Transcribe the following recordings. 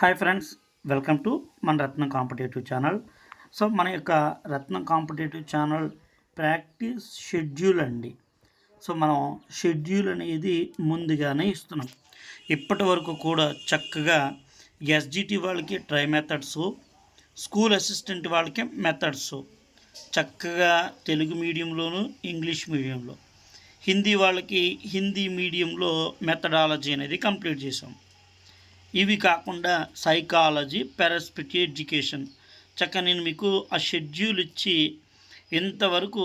Hi friends welcome to మన రత్నం competitive channel. So మన యొక్క Ratnam competitive channel practice schedule అండి. సో మనం షెడ్యూల్ అనేది ముందుగానే ఇస్తున్నాం. ఇప్పటి వరకు కూడా చక్కగా ఎస్జిటి వాళ్ళకి ట్రై మెథడ్స్ స్కూల్ అసిస్టెంట్ వాళ్ళకి మెథడ్స్ చక్కగా తెలుగు మీడియంలోను ఇంగ్లీష్ మీడియంలో. హిందీ వాళ్ళకి హిందీ మీడియంలో మెథడాలజీ అనేది కంప్లీట్ చేసాం ఇవి కాకుండా సైకాలజీ పారాస్పిటి ఎడ్యుకేషన్. చక్కగా నేను మీకు ఆ షెడ్యూల్ ఇచ్చి ఇంతవరకు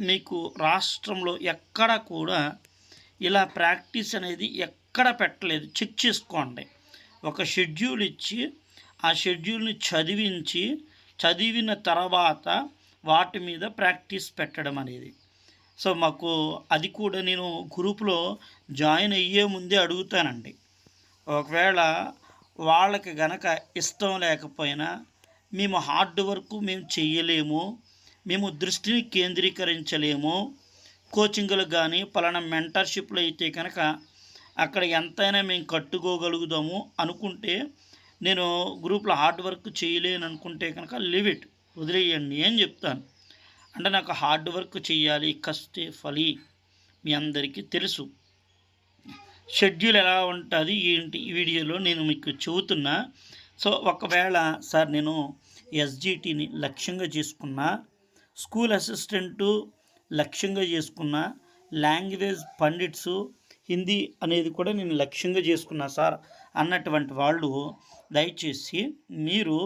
మీకు రాష్ట్రంలో ఎక్కడ కూడా ఇలా ప్రాక్టీస్ అనేది ఎక్కడ పెట్టలేదు. చెక్ చేసుకోండి. ఒక షెడ్యూల్ ఇచ్చి ఆ షెడ్యూల్ని చదివించి చదివిన తర్వాత వాటి మీద ప్రాక్టీస్ పెట్టడం అనేది. సో మాకు అది కూడా నేను గ్రూప్లో జాయిన్ అయ్యే ముందే అడుగుతానండి. ఒకవేళ వాళ్ళకి గనక ఇష్టం లేకపోయినా మేము హార్డ్ వర్క్ మేము చెయ్యలేము మేము దృష్టిని కేంద్రీకరించలేము. కోచింగ్లు కానీ పలానా మెంటర్షిప్లు అయితే కనుక అక్కడ ఎంతైనా మేము కట్టుకోగలుగుదాము అనుకుంటే నేను గ్రూప్లో హార్డ్ వర్క్ చేయలేను అనుకుంటే కనుక లివ్ ఇట్ వదిలేయండి అని చెప్తాను. అంటే నాకు హార్డ్ వర్క్ చేయాలి కష్టే ఫలి మీ అందరికీ తెలుసు. షెడ్యూల్ ఎలా ఉంటుంది ఏంటి? ఈ వీడియోలో నేను మీకు చెబుతున్నా సో ఒకవేళ సార్ నేను ఎస్జిటిని లక్ష్యంగా చేసుకున్నా స్కూల్ అసిస్టెంటు లక్ష్యంగా చేసుకున్నా లాంగ్వేజ్ పండిట్స్ హిందీ అనేది కూడా నేను లక్ష్యంగా చేసుకున్నా సార్ అన్నటువంటి వాళ్ళు దయచేసి మీరు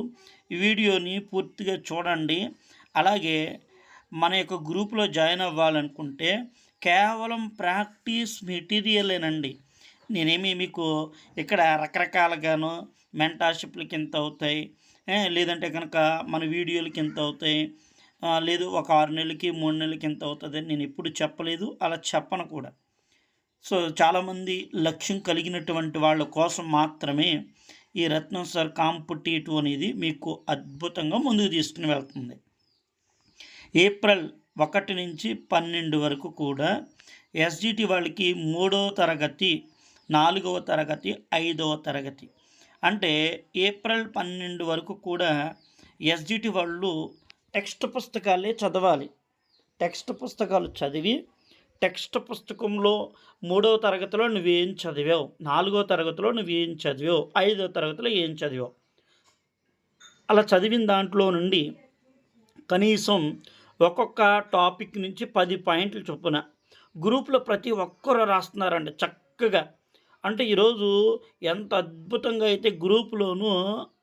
వీడియోని పూర్తిగా చూడండి. అలాగే మన యొక్క గ్రూప్లో జాయిన్ అవ్వాలనుకుంటే కేవలం ప్రాక్టీస్ మెటీరియలేనండి. నేనేమి మీకు ఇక్కడ రకరకాలుగాను మెంటార్షిప్లకి ఎంత అవుతాయి. లేదంటే కనుక మన వీడియోలకి ఎంత అవుతాయి. లేదు ఒక ఆరు నెలలకి మూడు నెలలకి ఎంత అవుతుంది నేను ఎప్పుడు చెప్పలేదు. అలా చెప్పను కూడా. సో చాలామంది లక్ష్యం కలిగినటువంటి వాళ్ళ కోసం మాత్రమే ఈ రత్నం సార్ కాంపిటేటివ్ అనేది మీకు అద్భుతంగా ముందుకు తీసుకుని వెళ్తుంది. ఏప్రిల్ ఒకటి నుంచి పన్నెండు వరకు కూడా ఎస్జిటి వాళ్ళకి మూడో తరగతి నాలుగవ తరగతి ఐదవ తరగతి. అంటే ఏప్రిల్ పన్నెండు వరకు కూడా ఎస్జిటి వాళ్ళు టెక్స్ట్ పుస్తకాలే చదవాలి. టెక్స్ట్ పుస్తకాలు చదివి టెక్స్ట్ పుస్తకంలో మూడవ తరగతిలో నువ్వేం చదివావు నాలుగో తరగతిలో నువ్వేం చదివావు ఐదో తరగతిలో ఏం చదివావు? అలా చదివిన దాంట్లో నుండి కనీసం ఒక్కొక్క టాపిక్ నుంచి పది పాయింట్లు చొప్పున గ్రూప్లో ప్రతి ఒక్కరు రాస్తున్నారండి చక్కగా. అంటే ఈరోజు ఎంత అద్భుతంగా అయితే గ్రూప్లోనూ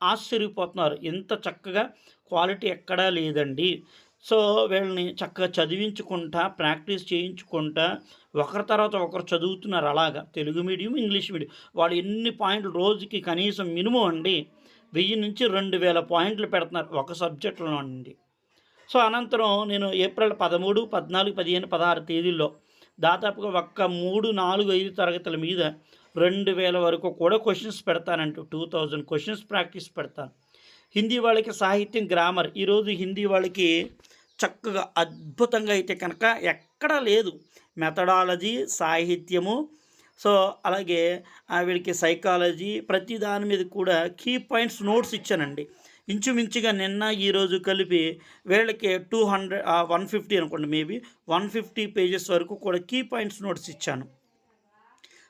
ఆశ్చర్యపోతున్నారు. ఎంత చక్కగా క్వాలిటీ ఎక్కడా లేదండి. సో వీళ్ళని చక్కగా చదివించుకుంటా ప్రాక్టీస్ చేయించుకుంటా ఒకరి తర్వాత ఒకరు చదువుతున్నారు అలాగా. Telugu medium English medium. వాళ్ళు ఎన్ని పాయింట్లు రోజుకి కనీసం మినిమం అండి వెయ్యి నుంచి రెండు వేల పాయింట్లు పెడుతున్నారు ఒక సబ్జెక్టులో అండి. సో అనంతరం నేను ఏప్రిల్ పదమూడు పద్నాలుగు పదిహేను పదహారు తేదీల్లో దాదాపుగా ఒక్క మూడు నాలుగు ఐదు తరగతుల మీద రెండు వేల వరకు కూడా క్వశ్చన్స్ పెడతానంటూ టూ థౌజండ్ క్వశ్చన్స్ ప్రాక్టీస్ పెడతాను. హిందీ వాళ్ళకి సాహిత్యం గ్రామర్ ఈరోజు హిందీ వాళ్ళకి చక్కగా అద్భుతంగా అయితే కనుక ఎక్కడా లేదు. మెథడాలజీ సాహిత్యము సో అలాగే ఆ వీళ్ళకి సైకాలజీ ప్రతి దాని మీద కూడా కీ పాయింట్స్ నోట్స్ ఇచ్చానండి. ఇంచుమించుగా నిన్న ఈరోజు కలిపి వీళ్ళకి టూ హండ్రెడ్ వన్ ఫిఫ్టీ అనుకోండి మేబీ వన్ ఫిఫ్టీ పేజెస్ వరకు కూడా కీ పాయింట్స్ నోట్స్ ఇచ్చాను.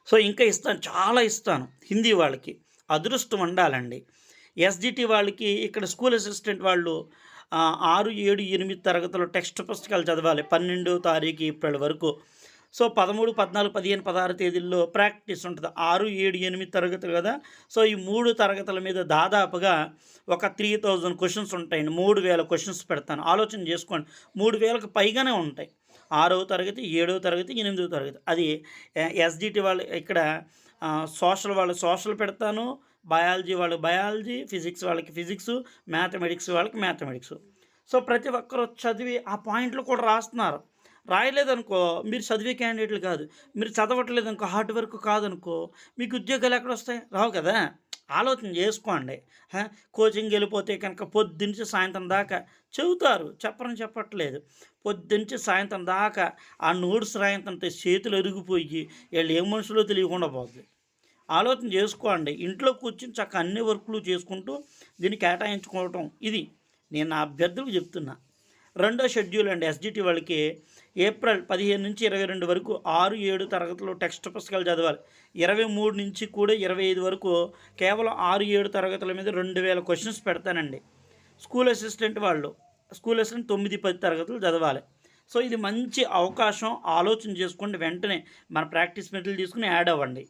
సో ఇంకా ఇస్తాను చాలా ఇస్తాను హిందీ వాళ్ళకి. అదృష్టం ఉండాలండి. ఎస్జిటి వాళ్ళకి ఇక్కడ స్కూల్ అసిస్టెంట్ వాళ్ళు ఆరు ఏడు ఎనిమిది తరగతులు టెక్స్ట్ పుస్తకాలు చదవాలి పన్నెండో తారీఖు ఏప్రిల్ వరకు. సో పదమూడు పద్నాలుగు పదిహేను పదహారు తేదీల్లో ప్రాక్టీస్ ఉంటుంది. ఆరు ఏడు ఎనిమిది తరగతులు కదా? సో ఈ మూడు తరగతుల మీద దాదాపుగా ఒక త్రీ థౌజండ్ క్వశ్చన్స్ ఉంటాయండి. మూడు వేల క్వశ్చన్స్ పెడతాను. ఆలోచన చేసుకోండి. మూడు వేలకు పైగానే ఉంటాయి. ఆరవ తరగతి ఏడవ తరగతి ఎనిమిదవ తరగతి. అది ఎస్జిటి వాళ్ళు ఇక్కడ సోషల్ వాళ్ళు సోషల్ పెడతాను బయాలజీ వాళ్ళు బయాలజీ ఫిజిక్స్ వాళ్ళకి ఫిజిక్స్ మ్యాథమెటిక్స్ వాళ్ళకి మ్యాథమెటిక్స్. సో ప్రతి ఒక్కరు చదివి ఆ పాయింట్లు కూడా రాస్తున్నారు. రాయలేదనుకో మీరు చదివే క్యాండిడేట్లు కాదు. మీరు చదవట్లేదు అనుకో హార్డ్ వర్క్ కాదనుకో మీకు ఉద్యోగాలు ఎక్కడ వస్తాయి? రావు కదా? ఆలోచన చేసుకోండి. కోచింగ్ వెళ్ళిపోతే కనుక పొద్దుంచి సాయంత్రం దాకా చెబుతారు. చెప్పరని చెప్పట్లేదు. పొద్దుంచి సాయంత్రం దాకా ఆ నోట్స్ రాయంతంటే చేతులు ఎరిగిపోయి వీళ్ళు ఏ మనుషులో తెలియకుండా పోతుంది ఆలోచన చేసుకోండి. ఇంట్లో కూర్చుని చక్క అన్ని వర్కులు చేసుకుంటూ దీన్ని కేటాయించుకోవటం ఇది. నేను నా అభ్యర్థులకు చెప్తున్నా. రెండో షెడ్యూల్ అండి ఎస్జిటి వాళ్ళకి ఏప్రిల్ పదిహేను నుంచి ఇరవై రెండు వరకు ఆరు ఏడు తరగతులు టెక్స్ట్ పుస్తకాలు చదవాలి. ఇరవై మూడు నుంచి కూడా ఇరవై ఐదు వరకు కేవలం ఆరు ఏడు తరగతుల మీద రెండు వేల క్వశ్చన్స్ పెడతానండి. స్కూల్ అసిస్టెంట్ వాళ్ళు స్కూల్ అసిస్టెంట్ తొమ్మిది పది తరగతులు చదవాలి. సో ఇది మంచి అవకాశం. ఆలోచన చేసుకోండి. వెంటనే మన ప్రాక్టీస్ మెటీరియల్ తీసుకుని యాడ్ అవ్వండి.